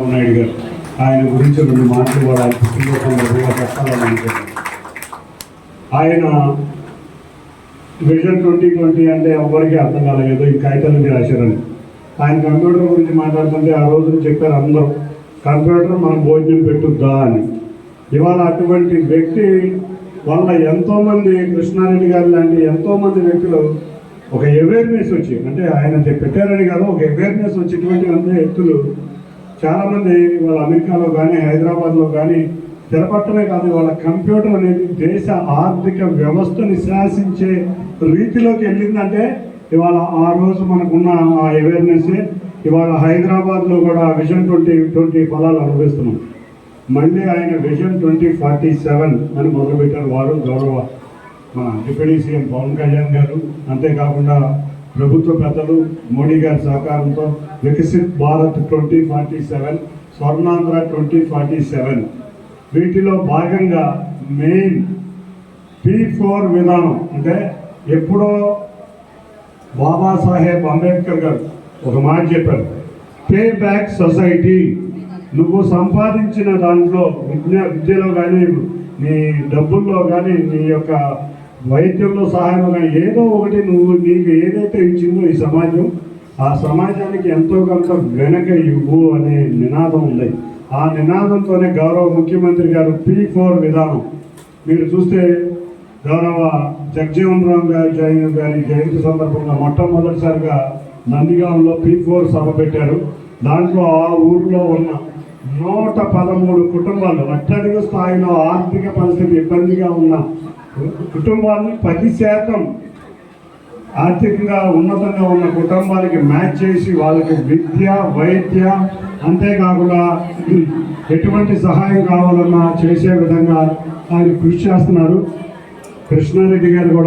నాయుడు గారు ఆయన గురించి రెండు మాటలు కూడా ఆయన పుట్టినరోజు సందర్భంగా చెప్పాలని ఆయన విజన్ ట్వంటీ ట్వంటీ అంటే ఎవరికి అర్థం కాలేదు ఈ కాగితాలు మీరు రాశారని. ఆయన కంప్యూటర్ గురించి మాట్లాడుతుంటే ఆ రోజు చెప్పారు అందరూ కంప్యూటర్ మనం భోజనం పెట్టుద్దా అని. ఇవాళ అటువంటి వ్యక్తి వల్ల ఎంతోమంది కృష్ణారెడ్డి గారు లాంటి ఎంతోమంది వ్యక్తులు ఒక అవేర్నెస్ వచ్చి అంటే ఆయన పెట్టారని కాదు ఒక అవేర్నెస్ వచ్చేటువంటి అంతే వ్యక్తులు చాలామంది వాళ్ళ అమెరికాలో కానీ హైదరాబాద్లో కానీ స్థిరపడటమే కాదు వాళ్ళ కంప్యూటర్ అనేది దేశ ఆర్థిక వ్యవస్థని శాసించే రీతిలోకి వెళ్ళిందంటే ఇవాళ ఆ రోజు మనకున్న ఆ అవేర్నెస్ ఇవాళ హైదరాబాద్లో కూడా విజన్ ట్వంటీ ట్వంటీ ఫలాలు అనుభవిస్తున్నాం. మళ్ళీ ఆయన విజన్ ట్వంటీ ఫార్టీ సెవెన్ అని మొదలుపెట్టారు. వారు గౌరవ మన డిప్యూటీ సీఎం పవన్ కళ్యాణ్ గారు. అంతేకాకుండా ప్రభుత్వ పెద్దలు మోడీ గారి సహకారంతో Viksit Bharat twenty forty seven Swarnandhra twenty forty seven. వీటిలో భాగంగా మెయిన్ పీ ఫోర్ విధానం అంటే ఎప్పుడో బాబాసాహెబ్ అంబేద్కర్ గారు ఒక మాట చెప్పారు పే బ్యాక్ సొసైటీ నువ్వు సంపాదించిన దాంట్లో విద్య విద్యలో కానీ నీ డబ్బుల్లో కానీ నీ యొక్క వైద్యంలో సహాయం కానీ ఏదో ఒకటి నువ్వు నీకు ఏదైతే ఇచ్చిందో ఈ సమాజం ఆ సమాజానికి ఎంతో కొంత వెనక ఇవ్వు అనే నినాదం ఉంది. ఆ నినాదంతోనే గౌరవ ముఖ్యమంత్రి గారు పీ ఫోర్ విధానం. మీరు చూస్తే గౌరవ జగజీవన్ రామ్ గారి జయ గారి జయంతి సందర్భంగా మొట్టమొదటిసారిగా నందిగాంలో పీ ఫోర్ సభ పెట్టారు. దాంట్లో ఆ ఊర్లో ఉన్న నూట పదమూడు కుటుంబాలు అట్టడుగు స్థాయిలో ఆర్థిక పరిస్థితి ఇబ్బందిగా ఉన్న కుటుంబాలను పది శాతం ఆర్థికంగా ఉన్నతంగా ఉన్న కుటుంబాలకి మ్యాచ్ చేసి వాళ్ళకి విద్య వైద్య అంతేకాకుండా ఎటువంటి సహాయం కావాలన్నా చేసే విధంగా ఆయన కృషి చేస్తున్నారు. కృష్ణారెడ్డి గారు కూడా